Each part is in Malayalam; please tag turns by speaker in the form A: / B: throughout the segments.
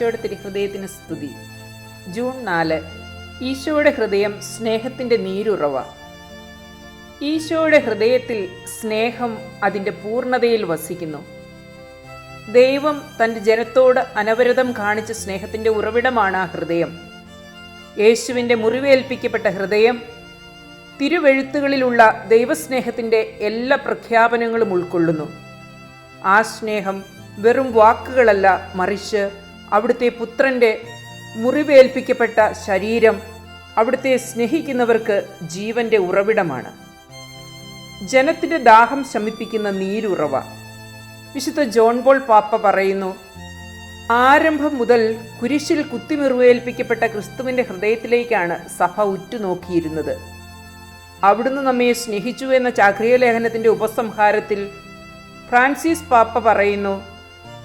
A: ഈശോയുടെ തിരുഹൃദയത്തിന് സ്തുതി. ജൂൺ നാല് ഈശോയുടെ ഹൃദയം സ്നേഹത്തിന്റെ നീരുറവ. ഈശോയുടെ ഹൃദയത്തിൽ സ്നേഹം അതിന്റെ പൂർണതയിൽ വസിക്കുന്നു. ദൈവം തന്റെ ജനത്തോട് അനവരതം കാണിച്ച സ്നേഹത്തിന്റെ ഉറവിടമാണ് ആ ഹൃദയം. യേശുവിന്റെ മുറിവേൽപ്പിക്കപ്പെട്ട ഹൃദയം തിരുവെഴുത്തുകളിലുള്ള ദൈവസ്നേഹത്തിന്റെ എല്ലാ പ്രഖ്യാപനങ്ങളും ഉൾക്കൊള്ളുന്നു. ആ സ്നേഹം വെറും വാക്കുകളല്ല മറിച്ച് അവിടുത്തെ പുത്രന്റെ മുറിവേൽപ്പിക്കപ്പെട്ട ശരീരം അവിടുത്തെ സ്നേഹിക്കുന്നവർക്ക് ജീവന്റെ ഉറവിടമാണ്. ജനത്തിന്റെ ദാഹം ശമിപ്പിക്കുന്ന നീരുറവ. വിശുദ്ധ ജോൺ ബോൾ പാപ്പ പറയുന്നു ആരംഭം മുതൽ കുരിശിൽ കുത്തിമിറുവേൽപ്പിക്കപ്പെട്ട ക്രിസ്തുവിന്റെ ഹൃദയത്തിലേക്കാണ് സഭ ഉറ്റുനോക്കിയിരുന്നത്. അവിടുന്ന് നമ്മെ സ്നേഹിച്ചു എന്ന ചാക്രിയ ലേഖനത്തിന്റെ ഉപസംഹാരത്തിൽ ഫ്രാൻസിസ് പാപ്പ പറയുന്നു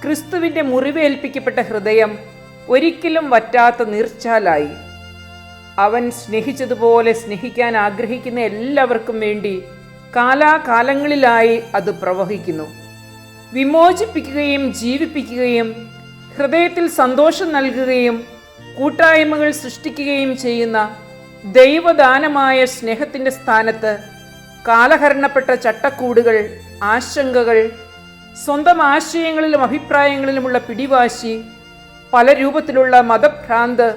A: ക്രിസ്തുവിന്റെ മുറിവേൽപ്പിക്കപ്പെട്ട ഹൃദയം ഒരിക്കലും വറ്റാത്ത നീർച്ചാലായി. അവൻ സ്നേഹിച്ചതുപോലെ സ്നേഹിക്കാൻ ആഗ്രഹിക്കുന്ന എല്ലാവർക്കും വേണ്ടി കാലാകാലങ്ങളിലായി അത് പ്രവഹിക്കുന്നു. വിമോചിപ്പിക്കുകയും ജീവിപ്പിക്കുകയും ഹൃദയത്തിൽ സന്തോഷം നൽകുകയും കൂട്ടായ്മകൾ സൃഷ്ടിക്കുകയും ചെയ്യുന്ന ദൈവദാനമായ സ്നേഹത്തിന്റെ സ്ഥാനത്ത് കാലഹരണപ്പെട്ട ചട്ടക്കൂടുകൾ ആശങ്കകൾ സ്വന്തം ആശയങ്ങളിലും അഭിപ്രായങ്ങളിലുമുള്ള പിടിവാശി പല രൂപത്തിലുള്ള മതഭ്രാന്ത്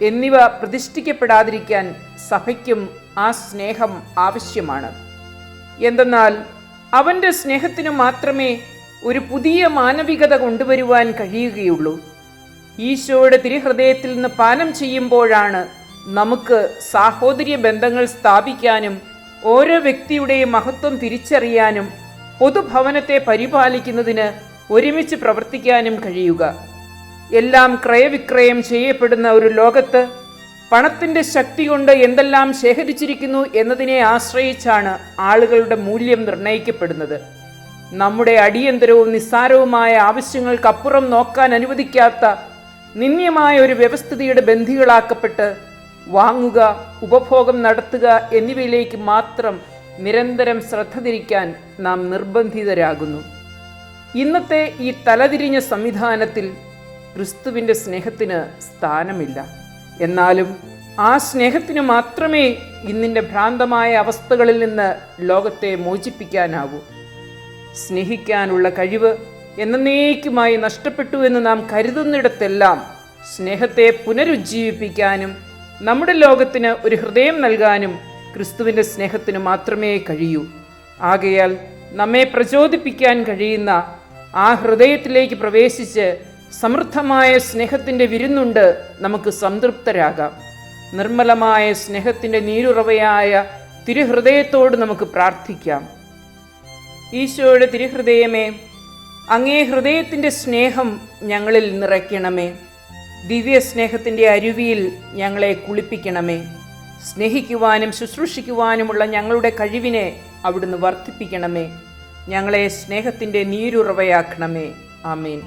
A: എന്നിവ പ്രതിഷ്ഠിക്കപ്പെടാതിരിക്കാൻ സഭയ്ക്കും ആ സ്നേഹം ആവശ്യമാണ്. എന്തെന്നാൽ അവന്റെ സ്നേഹത്തിനു മാത്രമേ ഒരു പുതിയ മാനവികത കൊണ്ടുവരുവാൻ കഴിയുകയുള്ളൂ. ഈശോയുടെ തിരുഹൃദയത്തിൽ നിന്ന് പാനം ചെയ്യുമ്പോഴാണ് നമുക്ക് സാഹോദര്യ ബന്ധങ്ങൾ സ്ഥാപിക്കാനും ഓരോ വ്യക്തിയുടെയും മഹത്വം തിരിച്ചറിയാനും പൊതുഭവനത്തെ പരിപാലിക്കുന്നതിന് ഒരുമിച്ച് പ്രവർത്തിക്കാനും കഴിയുക. എല്ലാം ക്രയവിക്രയം ചെയ്യപ്പെടുന്ന ഒരു ലോകത്ത് പണത്തിന്റെ ശക്തി കൊണ്ട് എന്തെല്ലാം ശേഖരിച്ചിരിക്കുന്നു എന്നതിനെ ആശ്രയിച്ചാണ് ആളുകളുടെ മൂല്യം നിർണയിക്കപ്പെടുന്നത്. നമ്മുടെ അടിയന്തരവും നിസ്സാരവുമായ ആവശ്യങ്ങൾക്കപ്പുറം നോക്കാൻ അനുവദിക്കാത്ത നിന്ദ്യമായ ഒരു വ്യവസ്ഥിതിയുടെ ബന്ധികളാക്കപ്പെട്ട് വാങ്ങുക ഉപഭോഗം നടത്തുക എന്നിവയിലേക്ക് മാത്രം നിരന്തരം ശ്രദ്ധ തിരിക്കാൻ നാം നിർബന്ധിതരാകുന്നു. ഇന്നത്തെ ഈ തലതിരിഞ്ഞ സംവിധാനത്തിൽ ക്രിസ്തുവിന്റെ സ്നേഹത്തിന് സ്ഥാനമില്ല. എന്നാലും ആ സ്നേഹത്തിന് മാത്രമേ ഇന്നിന്റെ ഭ്രാന്തമായ അവസ്ഥകളിൽ നിന്ന് ലോകത്തെ മോചിപ്പിക്കാനാവൂ. സ്നേഹിക്കാനുള്ള കഴിവ് എന്നേക്കുമായി നഷ്ടപ്പെട്ടു എന്ന് നാം കരുതുന്നിടത്തെല്ലാം സ്നേഹത്തെ പുനരുജ്ജീവിപ്പിക്കാനും നമ്മുടെ ലോകത്തിന് ഒരു ഹൃദയം നൽകാനും ക്രിസ്തുവിന്റെ സ്നേഹത്തിന് മാത്രമേ കഴിയൂ. ആകയാൽ നമ്മെ പ്രചോദിപ്പിക്കാൻ കഴിയുന്ന ആ ഹൃദയത്തിലേക്ക് പ്രവേശിച്ച് സമൃദ്ധമായ സ്നേഹത്തിന്റെ വിരുന്നുണ്ട് നമുക്ക് സംതൃപ്തരാകാം. നിർമ്മലമായ സ്നേഹത്തിന്റെ നീരുറവയായ തിരുഹൃദയത്തോട് നമുക്ക് പ്രാർത്ഥിക്കാം. ഈശോയുടെ തിരുഹൃദയമേ അങ്ങേ ഹൃദയത്തിന്റെ സ്നേഹം ഞങ്ങളിൽ നിറയ്ക്കണമേ. ദിവ്യ സ്നേഹത്തിന്റെ അരുവിയിൽ ഞങ്ങളെ കുളിപ്പിക്കണമേ. സ്നേഹിക്കുവാനും ശുശ്രൂഷിക്കുവാനുമുള്ള ഞങ്ങളുടെ കഴിവിനെ അവിടുന്ന് വർദ്ധിപ്പിക്കണമേ. ഞങ്ങളെ സ്നേഹത്തിന്റെ നീരുറവയാക്കണമേ. ആമേൻ.